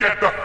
Get the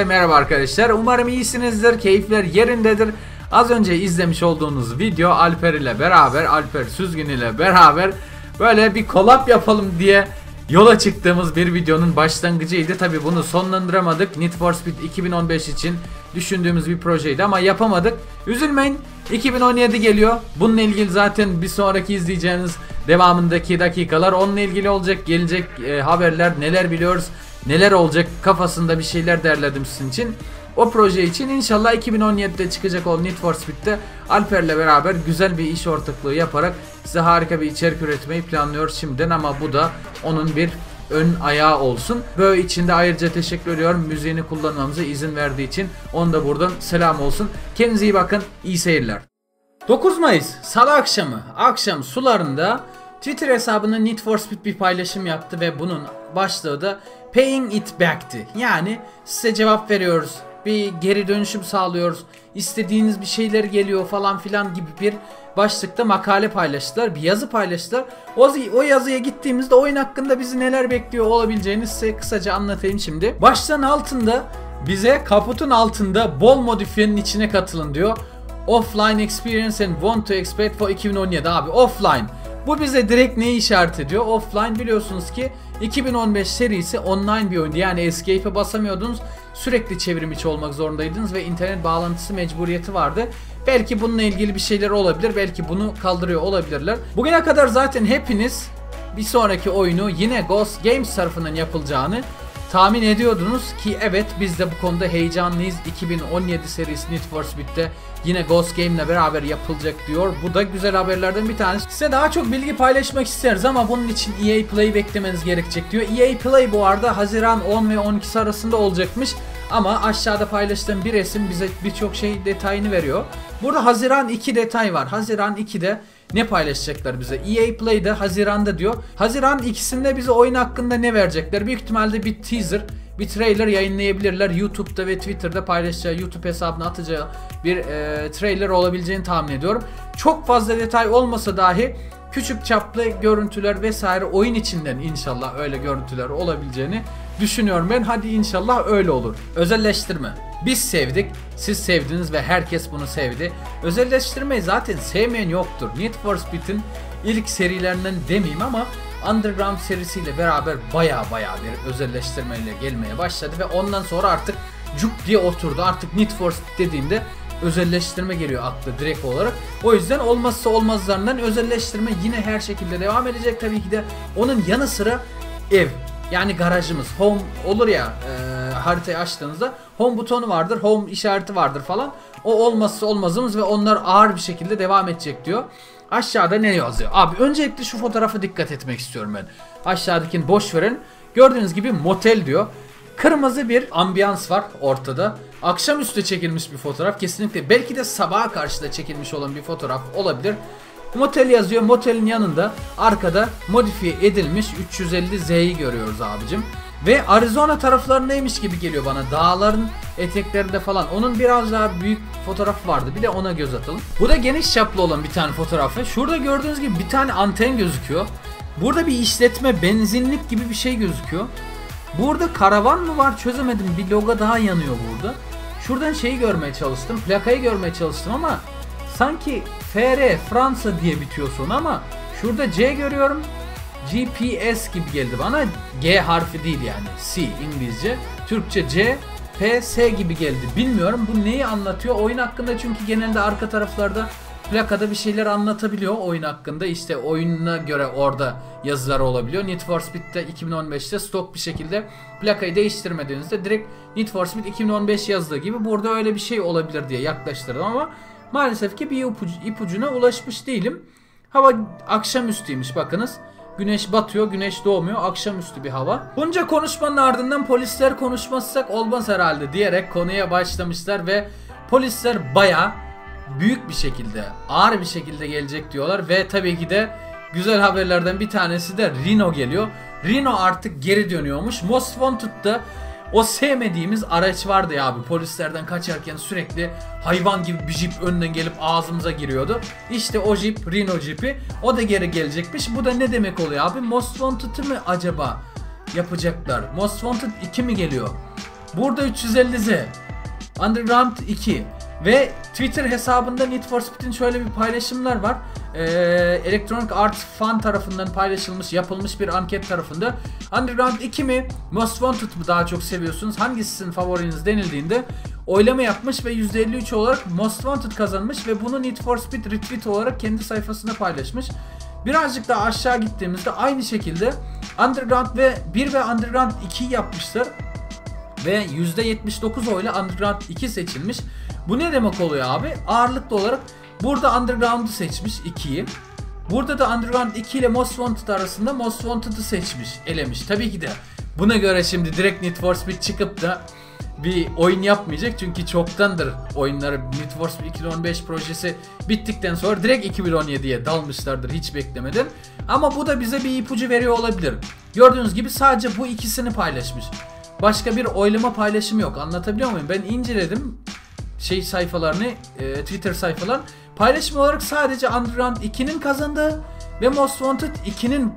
Hepinize merhaba arkadaşlar. Umarım iyisinizdir. Keyifler yerindedir. Az önce izlemiş olduğunuz video Alper ile beraber, Alper Süzgün ile beraber böyle bir kolap yapalım diye yola çıktığımız bir videonun başlangıcıydı. Tabi bunu sonlandıramadık. Need for Speed 2015 için düşündüğümüz bir projeydi ama yapamadık. Üzülmeyin. 2017 geliyor. Bununla ilgili zaten bir sonraki izleyeceğiniz devamındaki dakikalar onunla ilgili olacak. Gelecek e, haberler neler biliyoruz neler olacak kafasında bir şeyler derledim sizin için. O proje için inşallah 2017'de çıkacak o Need for Speed'de Alper'le beraber güzel bir iş ortaklığı yaparak size harika bir içerik üretmeyi planlıyoruz şimdiden ama bu da onun bir ön ayağı olsun. Böyle içinde ayrıca teşekkür ediyorum müziğini kullanmamıza izin verdiği için. Onu da buradan selam olsun. Kendinize iyi bakın. iyi seyirler. 9 Mayıs Salı akşamı akşam sularında Twitter hesabının Need for Speed bir paylaşım yaptı ve bunun başlığı da Paying It Back'ti. Yani size cevap veriyoruz. Bir geri dönüşüm sağlıyoruz. İstediğiniz bir şeyler geliyor falan filan gibi bir başlıkta makale paylaştılar. Bir yazı paylaştılar. O, o yazıya gittiğimizde oyun hakkında bizi neler bekliyor olabileceğini size kısaca anlatayım şimdi. Başlığın altında bize kaputun altında bol modifiyenin içine katılın diyor. Offline experience and want to expect for 2017 abi offline. Bu bize direkt neyi işaret ediyor? Offline biliyorsunuz ki 2015 serisi online bir oyundu. Yani escape'e basamıyordunuz. Sürekli çevrim içi olmak zorundaydınız ve internet bağlantısı mecburiyeti vardı. Belki bununla ilgili bir şeyler olabilir. Belki bunu kaldırıyor olabilirler. Bugüne kadar zaten hepiniz bir sonraki oyunu yine Ghost Games tarafından yapılacağını tahmin ediyordunuz ki evet biz de bu konuda heyecanlıyız. 2017 serisi Need for Speed'de yine Ghost Game ile beraber yapılacak diyor. Bu da güzel haberlerden bir tanesi. Size daha çok bilgi paylaşmak isteriz ama bunun için EA Play beklemeniz gerekecek diyor. EA Play bu arada Haziran 10 ve 12 arasında olacakmış. Ama aşağıda paylaştığım bir resim bize birçok şey detayını veriyor. Burada Haziran 2 detay var. Haziran 2'de ne paylaşacaklar bize? EA Play'de Haziran'da diyor. Haziran ikisinde bize oyun hakkında ne verecekler? Büyük ihtimalle bir teaser, bir trailer yayınlayabilirler. YouTube'da ve Twitter'da paylaşacağı, YouTube hesabına atacağı bir e, trailer olabileceğini tahmin ediyorum. Çok fazla detay olmasa dahi küçük çaplı görüntüler vesaire oyun içinden inşallah öyle görüntüler olabileceğini düşünüyorum ben. Hadi inşallah öyle olur. Özelleştirme. Biz sevdik, siz sevdiniz ve herkes bunu sevdi. Özelleştirmeyi zaten sevmeyen yoktur. Need for Speed'in ilk serilerinden demeyeyim ama Underground serisiyle beraber baya baya bir özelleştirmeyle gelmeye başladı ve ondan sonra artık cuk diye oturdu. Artık Need for Speed dediğimde özelleştirme geliyor akla direkt olarak. O yüzden olmazsa olmazlarından özelleştirme yine her şekilde devam edecek tabii ki de. Onun yanı sıra ev yani garajımız, home olur ya e, haritayı açtığınızda home butonu vardır, home işareti vardır falan. O olmazsa olmazımız ve onlar ağır bir şekilde devam edecek diyor. Aşağıda ne yazıyor? Abi öncelikle şu fotoğrafa dikkat etmek istiyorum ben. Aşağıdakini boş verin. Gördüğünüz gibi motel diyor. Kırmızı bir ambiyans var ortada. Akşamüstü çekilmiş bir fotoğraf. Kesinlikle belki de sabaha karşı da çekilmiş olan bir fotoğraf olabilir. Motel yazıyor. Motelin yanında arkada modifiye edilmiş 350Z'yi görüyoruz abicim. Ve Arizona taraflarındaymış gibi geliyor bana. Dağların eteklerinde falan. Onun biraz daha büyük fotoğrafı vardı. Bir de ona göz atalım. Bu da geniş çaplı olan bir tane fotoğrafı. Şurada gördüğünüz gibi bir tane anten gözüküyor. Burada bir işletme benzinlik gibi bir şey gözüküyor. Burada karavan mı var çözemedim. Bir logo daha yanıyor burada. Şuradan şeyi görmeye çalıştım. Plakayı görmeye çalıştım ama sanki FR Fransa diye bitiyor sonu ama şurada C görüyorum. GPS gibi geldi bana. G harfi değil yani. C İngilizce. Türkçe C. P, S gibi geldi. Bilmiyorum bu neyi anlatıyor. Oyun hakkında çünkü genelde arka taraflarda plakada bir şeyler anlatabiliyor oyun hakkında. İşte oyununa göre orada yazılar olabiliyor. Need for Speed'de 2015'te stok bir şekilde plakayı değiştirmediğinizde direkt Need for Speed 2015 yazdığı gibi burada öyle bir şey olabilir diye yaklaştırdım ama maalesef ki bir ipucu, ipucuna ulaşmış değilim. Hava akşamüstüymüş bakınız. Güneş batıyor, güneş doğmuyor. Akşamüstü bir hava. Bunca konuşmanın ardından polisler konuşmazsak olmaz herhalde diyerek konuya başlamışlar ve polisler baya büyük bir şekilde, ağır bir şekilde gelecek diyorlar ve tabii ki de güzel haberlerden bir tanesi de Reno geliyor. Reno artık geri dönüyormuş. Most Wanted'da o sevmediğimiz araç vardı ya abi. Polislerden kaçarken sürekli hayvan gibi bir jip önden gelip ağzımıza giriyordu. İşte o jip Reno jipi. O da geri gelecekmiş. Bu da ne demek oluyor abi? Most Wanted'ı mı acaba yapacaklar? Most Wanted 2 mi geliyor? Burada 350Z. Underground 2. Ve Twitter hesabında Need for Speed'in şöyle bir paylaşımlar var. Ee, Electronic Arts Fan tarafından paylaşılmış, yapılmış bir anket tarafında. Underground 2 mi, Most Wanted mı daha çok seviyorsunuz? Hangisi sizin favoriniz denildiğinde oylama yapmış ve %53 olarak Most Wanted kazanmış ve bunu Need for Speed retweet olarak kendi sayfasında paylaşmış. Birazcık daha aşağı gittiğimizde aynı şekilde Underground ve 1 ve Underground 2 yapmışlar ve %79 oyla Underground 2 seçilmiş. Bu ne demek oluyor abi? Ağırlıklı olarak burada Underground'u seçmiş 2'yi. Burada da Underground 2 ile Most Wanted arasında Most Wanted'ı seçmiş, elemiş. Tabii ki de buna göre şimdi direkt Need for Speed çıkıp da bir oyun yapmayacak çünkü çoktandır oyunları Need for Speed 2015 projesi bittikten sonra direkt 2017'ye dalmışlardır hiç beklemeden. Ama bu da bize bir ipucu veriyor olabilir. Gördüğünüz gibi sadece bu ikisini paylaşmış. Başka bir oylama paylaşımı yok. Anlatabiliyor muyum? Ben inceledim şey sayfalarını, e, Twitter sayfalar paylaşım olarak sadece Underground 2'nin kazandığı ve Most Wanted 2'nin e,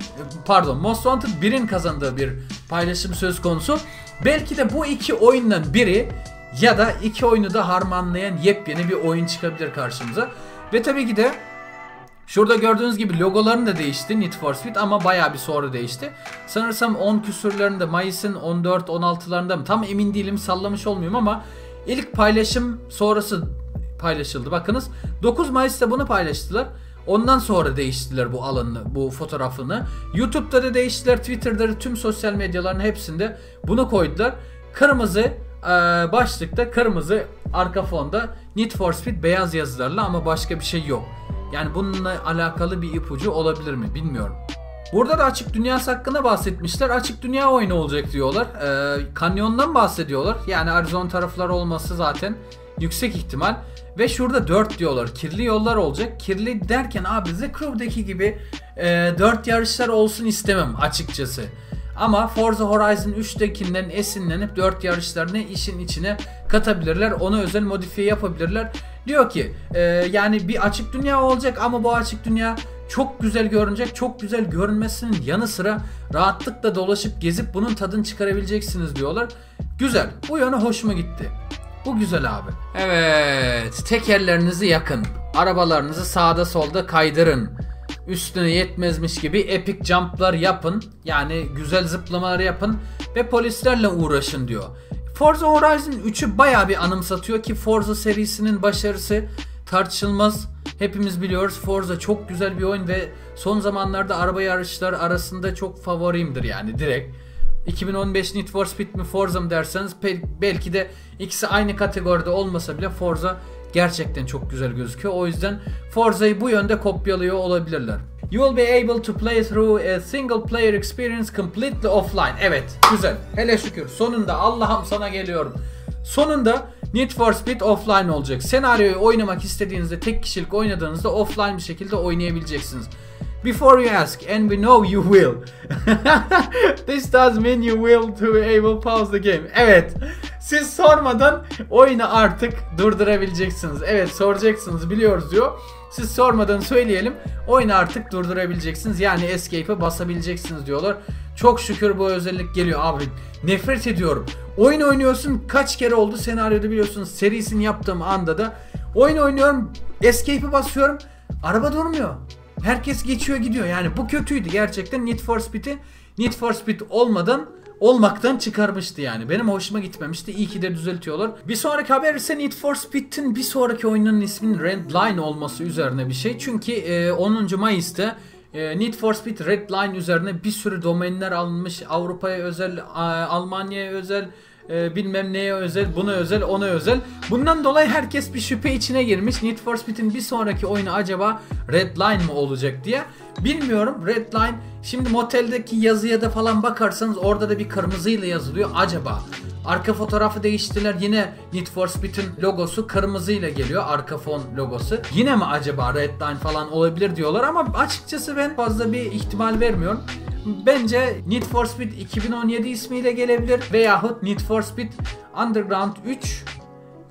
pardon Most Wanted 1'in kazandığı bir paylaşım söz konusu. Belki de bu iki oyundan biri ya da iki oyunu da harmanlayan yepyeni bir oyun çıkabilir karşımıza. Ve tabii ki de Şurada gördüğünüz gibi logoların da değişti Need for Speed ama bayağı bir sonra değişti. Sanırsam 10 küsürlerinde Mayıs'ın 14-16'larında mı tam emin değilim sallamış olmayayım ama ilk paylaşım sonrası paylaşıldı. Bakınız 9 Mayıs'ta bunu paylaştılar. Ondan sonra değiştiler bu alanını, bu fotoğrafını. YouTube'da da değiştiler, Twitter'da da tüm sosyal medyaların hepsinde bunu koydular. Kırmızı e, başlıkta, kırmızı arka fonda Need for Speed beyaz yazılarla ama başka bir şey yok. Yani bununla alakalı bir ipucu olabilir mi bilmiyorum. Burada da açık dünyası hakkında bahsetmişler. Açık dünya oyunu olacak diyorlar. Ee, kanyondan bahsediyorlar. Yani Arizona tarafları olması zaten yüksek ihtimal. Ve şurada 4 diyorlar. Kirli yollar olacak. Kirli derken abi The Crew'daki gibi e, 4 yarışlar olsun istemem açıkçası. Ama Forza Horizon 3'tekinden esinlenip 4 yarışlarını işin içine katabilirler. Ona özel modifiye yapabilirler. Diyor ki e, yani bir açık dünya olacak ama bu açık dünya çok güzel görünecek. Çok güzel görünmesinin yanı sıra rahatlıkla dolaşıp gezip bunun tadını çıkarabileceksiniz diyorlar. Güzel. Bu yönü hoşuma gitti. Bu güzel abi. Evet. Tekerlerinizi yakın. Arabalarınızı sağda solda kaydırın. Üstüne yetmezmiş gibi epic jumplar yapın. Yani güzel zıplamalar yapın. Ve polislerle uğraşın diyor. Forza Horizon 3'ü baya bir anımsatıyor ki Forza serisinin başarısı tartışılmaz. Hepimiz biliyoruz Forza çok güzel bir oyun ve son zamanlarda araba yarışları arasında çok favorimdir yani direkt. 2015 Need for Speed mi Forza mı derseniz belki de ikisi aynı kategoride olmasa bile Forza gerçekten çok güzel gözüküyor. O yüzden Forza'yı bu yönde kopyalıyor olabilirler. You will be able to play through a single player experience completely offline. Evet, güzel. Hele şükür. Sonunda Allah'ım sana geliyorum. Sonunda Need for Speed offline olacak. Senaryoyu oynamak istediğinizde tek kişilik oynadığınızda offline bir şekilde oynayabileceksiniz. Before you ask, and we know you will. This does mean you will to be able pause the game. Evet. Siz sormadan oyunu artık durdurabileceksiniz. Evet soracaksınız biliyoruz diyor. Siz sormadan söyleyelim. Oyunu artık durdurabileceksiniz. Yani escape'e basabileceksiniz diyorlar. Çok şükür bu özellik geliyor abi. Nefret ediyorum. Oyun oynuyorsun kaç kere oldu senaryoda biliyorsunuz serisini yaptığım anda da oyun oynuyorum escape'e basıyorum araba durmuyor. Herkes geçiyor gidiyor. Yani bu kötüydü gerçekten. Need for Speed'i Need for Speed olmadan olmaktan çıkarmıştı yani. Benim hoşuma gitmemişti. İyi ki de düzeltiyorlar. Bir sonraki haber ise Need for Speed'in bir sonraki oyunun isminin Redline olması üzerine bir şey. Çünkü e, 10. Mayıs'ta Need for Speed Redline üzerine bir sürü domainler alınmış. Avrupa'ya özel, a- Almanya'ya özel, e, bilmem neye özel, buna özel, ona özel. Bundan dolayı herkes bir şüphe içine girmiş. Need for Speed'in bir sonraki oyunu acaba Redline mı olacak diye. Bilmiyorum Redline şimdi moteldeki yazıya da falan bakarsanız orada da bir kırmızıyla yazılıyor. Acaba arka fotoğrafı değiştiler yine Need for Speed'in logosu kırmızıyla geliyor arka fon logosu. Yine mi acaba Redline falan olabilir diyorlar ama açıkçası ben fazla bir ihtimal vermiyorum. Bence Need for Speed 2017 ismiyle gelebilir veyahut Need for Speed Underground 3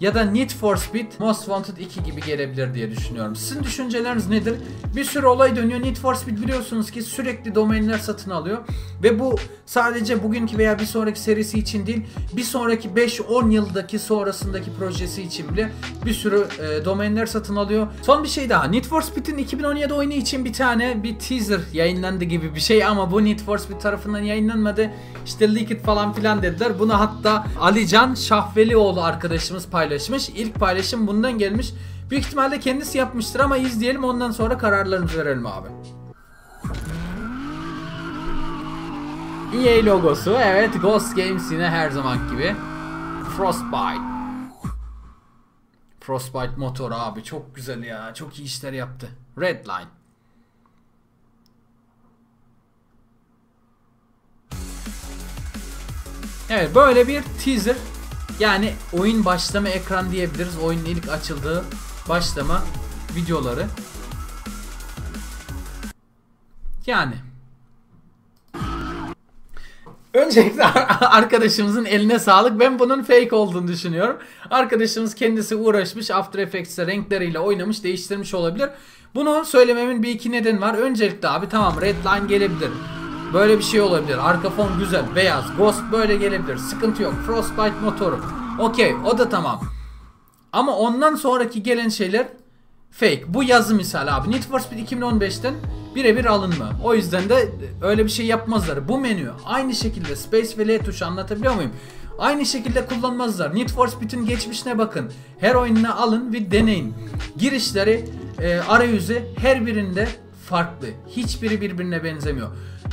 ya da Need for Speed Most Wanted 2 gibi gelebilir diye düşünüyorum. Sizin düşünceleriniz nedir? Bir sürü olay dönüyor. Need for Speed biliyorsunuz ki sürekli domainler satın alıyor. Ve bu sadece bugünkü veya bir sonraki serisi için değil, bir sonraki 5-10 yıldaki sonrasındaki projesi için bile bir sürü e, domainler satın alıyor. Son bir şey daha. Need for Speed'in 2017 oyunu için bir tane bir teaser yayınlandı gibi bir şey ama bu Need for Speed tarafından yayınlanmadı. İşte leaked falan filan dediler. Bunu hatta Alican Şahvelioğlu arkadaşımız paylaşmış. İlk paylaşım bundan gelmiş. Büyük ihtimalle kendisi yapmıştır ama izleyelim ondan sonra kararlarımızı verelim abi. EA logosu evet Ghost Games yine her zaman gibi. Frostbite. Frostbite motor abi çok güzel ya. Çok iyi işler yaptı. Redline. Evet böyle bir teaser. Yani oyun başlama ekran diyebiliriz. Oyunun ilk açıldığı başlama videoları. Yani. Öncelikle arkadaşımızın eline sağlık. Ben bunun fake olduğunu düşünüyorum. Arkadaşımız kendisi uğraşmış After Effects'te renkleriyle oynamış, değiştirmiş olabilir. Bunu söylememin bir iki neden var. Öncelikle abi tamam Redline gelebilir. Böyle bir şey olabilir. Arka fon güzel, beyaz. Ghost böyle gelebilir. Sıkıntı yok. Frostbite motoru. Okey, o da tamam. Ama ondan sonraki gelen şeyler fake. Bu yazı misal abi. Need for Speed 2015'ten birebir alınma. O yüzden de öyle bir şey yapmazlar. Bu menü aynı şekilde Space ve L tuşu anlatabiliyor muyum? Aynı şekilde kullanmazlar. Need for Speed'in geçmişine bakın. Her oyununa alın ve deneyin. Girişleri, e, arayüzü her birinde farklı. Hiçbiri birbirine benzemiyor.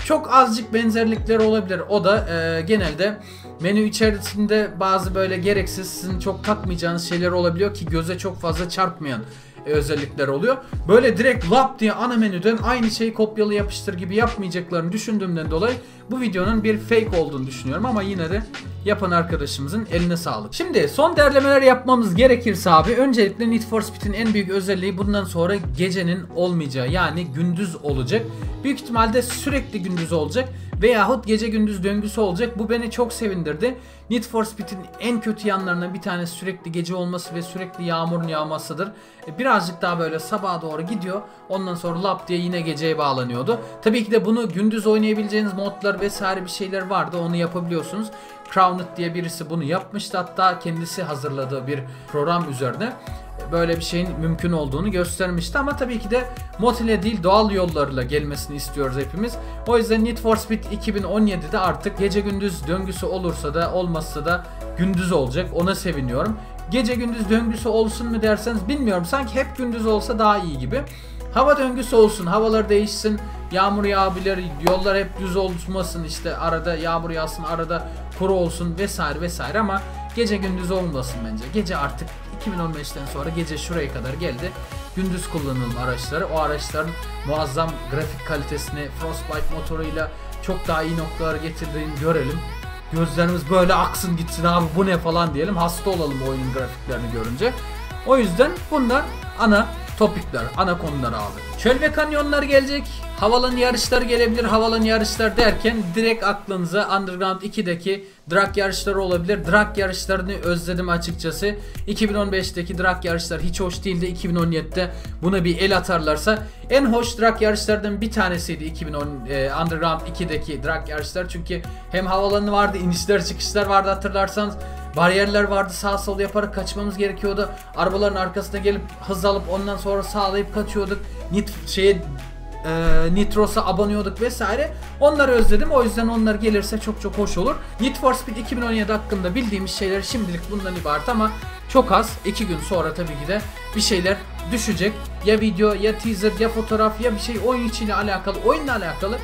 Çok azıcık benzerlikler olabilir. O da e, genelde menü içerisinde bazı böyle gereksiz sizin çok takmayacağınız şeyler olabiliyor ki göze çok fazla çarpmayan özellikler oluyor. Böyle direkt lap diye ana menüden aynı şeyi kopyalı yapıştır gibi yapmayacaklarını düşündüğümden dolayı bu videonun bir fake olduğunu düşünüyorum ama yine de yapan arkadaşımızın eline sağlık. Şimdi son değerlemeler yapmamız gerekirse abi öncelikle Need for Speed'in en büyük özelliği bundan sonra gecenin olmayacağı yani gündüz olacak. Büyük ihtimalle sürekli gündüz olacak veyahut gece gündüz döngüsü olacak. Bu beni çok sevindirdi. Need for Speed'in en kötü yanlarından bir tanesi sürekli gece olması ve sürekli yağmurun yağmasıdır. E, Birazcık daha böyle sabaha doğru gidiyor. Ondan sonra lap diye yine geceye bağlanıyordu. Tabii ki de bunu gündüz oynayabileceğiniz modlar vesaire bir şeyler vardı. Onu yapabiliyorsunuz. Crowned diye birisi bunu yapmıştı. Hatta kendisi hazırladığı bir program üzerine böyle bir şeyin mümkün olduğunu göstermişti ama tabii ki de mod ile değil doğal yollarla gelmesini istiyoruz hepimiz. O yüzden Need for Speed 2017'de artık gece gündüz döngüsü olursa da olmazsa da gündüz olacak. Ona seviniyorum. Gece gündüz döngüsü olsun mu derseniz bilmiyorum. Sanki hep gündüz olsa daha iyi gibi. Hava döngüsü olsun, havalar değişsin, yağmur yağabilir, yollar hep düz olmasın işte arada yağmur yağsın, arada kuru olsun vesaire vesaire ama gece gündüz olmasın bence. Gece artık 2015'ten sonra gece şuraya kadar geldi. Gündüz kullanılım araçları. O araçların muazzam grafik kalitesini Frostbite motoruyla çok daha iyi noktalara getirdiğini görelim. Gözlerimiz böyle aksın gitsin abi bu ne falan diyelim. Hasta olalım oyunun grafiklerini görünce. O yüzden bunlar ana topikler, ana konular abi. Çöl ve kanyonlar gelecek. Havalan yarışlar gelebilir. Havalan yarışlar derken direkt aklınıza Underground 2'deki drag yarışları olabilir. Drag yarışlarını özledim açıkçası. 2015'teki drag yarışlar hiç hoş değildi. 2017'de buna bir el atarlarsa en hoş drag yarışlardan bir tanesiydi 2010 e, Underground 2'deki drag yarışlar. Çünkü hem havalanı vardı, inişler çıkışlar vardı hatırlarsanız. Bariyerler vardı sağ sol yaparak kaçmamız gerekiyordu. Arabaların arkasına gelip hız alıp ondan sonra sağlayıp kaçıyorduk. Nit şeye e, Nitros'a abanıyorduk vesaire. Onları özledim. O yüzden onlar gelirse çok çok hoş olur. Need for Speed 2017 hakkında bildiğimiz şeyler şimdilik bundan ibaret ama çok az. 2 gün sonra tabii ki de bir şeyler düşecek. Ya video ya teaser ya fotoğraf ya bir şey oyun içiyle alakalı, oyunla alakalı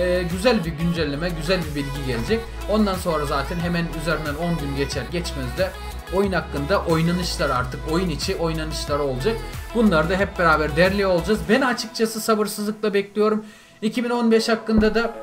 e, güzel bir güncelleme, güzel bir bilgi gelecek. Ondan sonra zaten hemen üzerinden 10 gün geçer geçmez de oyun hakkında oynanışlar artık oyun içi oynanışlar olacak. Bunları da hep beraber derliyor olacağız. Ben açıkçası sabırsızlıkla bekliyorum. 2015 hakkında da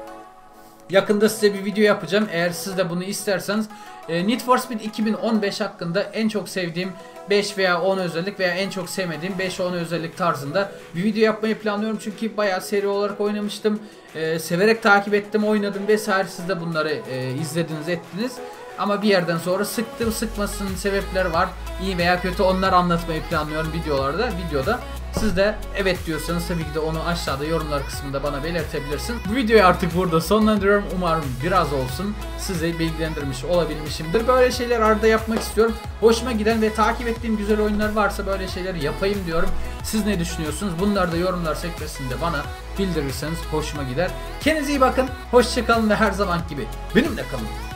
Yakında size bir video yapacağım. Eğer siz de bunu isterseniz e, Need for Speed 2015 hakkında en çok sevdiğim 5 veya 10 özellik veya en çok sevmediğim 5-10 özellik tarzında bir video yapmayı planlıyorum. Çünkü bayağı seri olarak oynamıştım. E, severek takip ettim, oynadım vesaire. Siz de bunları e, izlediniz, ettiniz. Ama bir yerden sonra sıktım, sıkmasının sebepleri var. İyi veya kötü onları anlatmayı planlıyorum videolarda, videoda. Siz de evet diyorsanız tabii ki de onu aşağıda yorumlar kısmında bana belirtebilirsiniz. Bu videoyu artık burada sonlandırıyorum. Umarım biraz olsun sizi bilgilendirmiş olabilmişimdir. Böyle şeyler arada yapmak istiyorum. Hoşuma giden ve takip ettiğim güzel oyunlar varsa böyle şeyleri yapayım diyorum. Siz ne düşünüyorsunuz? Bunları da yorumlar sekmesinde bana bildirirseniz hoşuma gider. Kendinize iyi bakın. Hoşçakalın ve her zaman gibi benimle kalın.